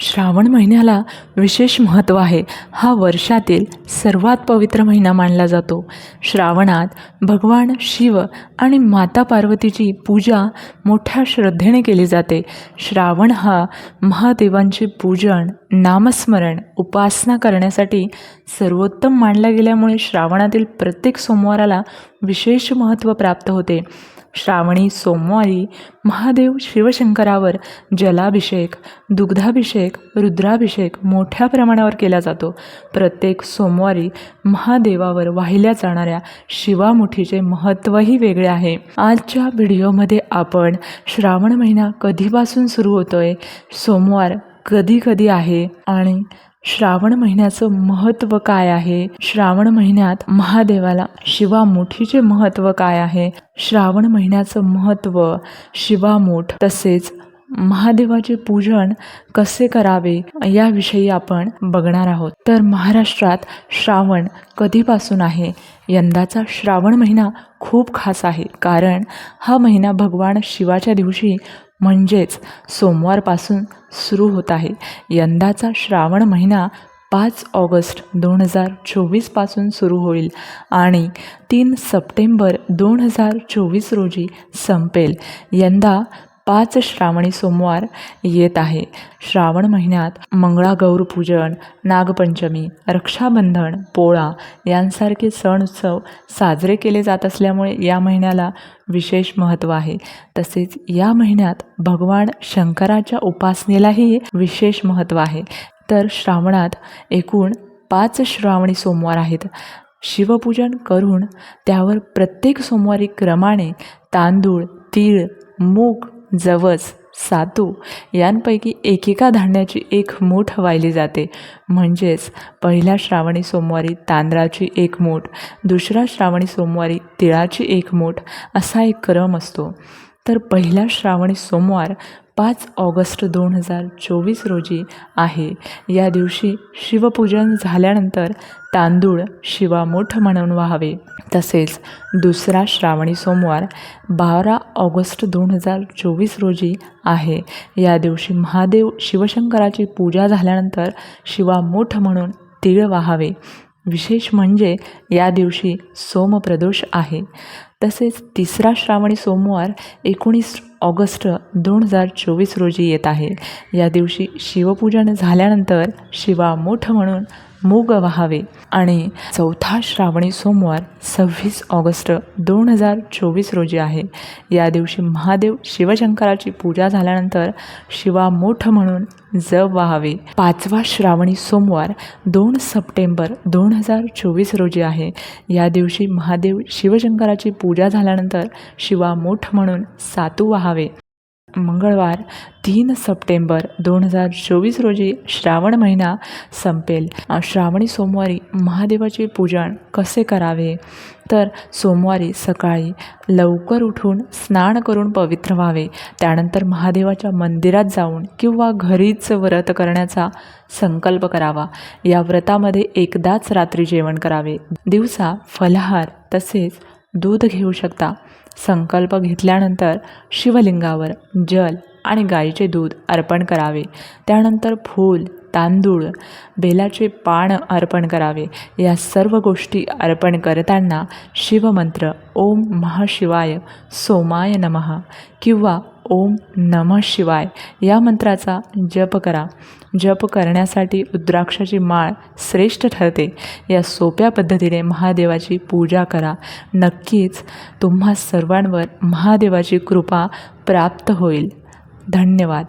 श्रावण महिन्याला विशेष महत्त्व आहे. हा वर्षातील सर्वात पवित्र महिना मानला जातो. श्रावणात भगवान शिव आणि माता पार्वतीची पूजा मोठ्या श्रद्धेने केली जाते. श्रावण हा महादेवांचे पूजन नामस्मरण उपासना करण्यासाठी सर्वोत्तम मानला गेल्यामुळे श्रावणातील प्रत्येक सोमवाराला विशेष महत्त्व प्राप्त होते. श्रावणी सोमवारी महादेव शिवशंकरावर जलाभिषेक दुग्धाभिषेक रुद्राभिषेक मोठ्या प्रमाणावर केला जातो. प्रत्येक सोमवारी महादेवावर वाहिल्या जाणाऱ्या शिवामुठीचे महत्त्वही वेगळे आहे. आजच्या व्हिडिओमध्ये आपण श्रावण महिना कधीपासून सुरू होतोय? सोमवार कधी कधी आहे आणि श्रावण महिन्याचं महत्त्व काय आहे? श्रावण महिन्यात महादेवाला शिवामुठीचे महत्त्व काय आहे? श्रावण महिन्याचं महत्त्व शिवामूठ तसेच महादेवाचे पूजन कसे करावे याविषयी आपण बघणार आहोत. तर महाराष्ट्रात श्रावण कधीपासून आहे? यंदाचा श्रावण महिना खूप खास आहे कारण हा महिना भगवान शिवाच्या दिवशी म्हणजेच सोमवारपासून सुरू होत आहे. यंदाचा श्रावण महिना पाच ऑगस्ट दोन हजार चोवीसपासून सुरू होईल आणि तीन सप्टेंबर दोन हजार चोवीस रोजी संपेल. यंदा पाच श्रावणी सोमवार येत आहे. श्रावण महिन्यात मंगळागौर पूजन नागपंचमी रक्षाबंधन पोळा यांसारखे सण उत्सव साजरे केले जात असल्यामुळे या महिन्याला विशेष महत्त्व आहे. तसेच या महिन्यात भगवान शंकराच्या उपासनेलाही विशेष महत्त्व आहे. तर श्रावणात एकूण पाच श्रावणी सोमवार आहेत. शिवपूजन करून त्यावर प्रत्येक सोमवारी क्रमाने तांदूळ तीळ मूग जवस सातू यांपैकी एकेका धान्याची एक मूठ वाहिली जाते. म्हणजेच पहिल्या श्रावणी सोमवारी तांदळाची एक मूठ दुसऱ्या श्रावणी सोमवारी तिळाची एक मूठ असा एक क्रम असतो. तर पहिला श्रावणी सोमवार पाच ऑगस्ट दोन हजार चोवीस रोजी आहे. या दिवशी शिवपूजन झाल्यानंतर तांदूळ शिवामूठ म्हणून व्हावे. तसेच दुसरा श्रावणी सोमवार बारा ऑगस्ट दोन हजार चोवीस रोजी आहे. या दिवशी महादेव शिवशंकराची पूजा झाल्यानंतर शिवामूठ म्हणून तीळ वाहावे. विशेष म्हणजे या दिवशी सोमप्रदोष आहे. तसेच तिसरा श्रावणी सोमवार एकोणीस ऑगस्ट दोन हजार चोवीस रोजी येत आहे. या दिवशी शिवपूजन झाल्यानंतर शिवा मोठं म्हणून मूग व्हावे आणि चौथा श्रावणी सोमवार सव्वीस ऑगस्ट दोन हजार चोवीस रोजी आहे. या दिवशी महादेव शिवशंकराची पूजा झाल्यानंतर शिवा मोठ म्हणून जप व्हावे. पाचवा श्रावणी सोमवार दोन सप्टेंबर दोन हजार चोवीस रोजी आहे. या दिवशी महादेव शिवशंकराची पूजा झाल्यानंतर शिवा मोठ म्हणून सातू व्हावे. मंगळवार तीन सप्टेंबर दोन हजार चोवीस रोजी श्रावण महिना संपेल. श्रावणी सोमवारी महादेवाचे पूजन कसे करावे? तर सोमवारी सकाळी लवकर उठून स्नान करून पवित्र व्हावे. त्यानंतर महादेवाच्या मंदिरात जाऊन किंवा घरीच व्रत करण्याचा संकल्प करावा. या व्रतामध्ये एकदाच रात्री जेवण करावे. दिवसा फलहार तसेच दूध घेऊ शकता. संकल्प घेतल्यानंतर शिवलिंगावर जल आणि गाईचे दूध अर्पण करावे. त्यानंतर फूल तांदूळ बेलाचे पान अर्पण करावे. या सर्व गोष्टी अर्पण करताना शिवमंत्र ओम महाशिवाय सोमाय नमः किंवा ओम नमः शिवाय. या मंत्राचा जप करा. जप करण्यासाठी रुद्राक्षाची माळ श्रेष्ठ ठरते. या सोप्या पद्धतीने महादेवाची पूजा करा. नक्कीच तुम्हा सर्वांवर महादेवाची कृपा प्राप्त होईल. धन्यवाद.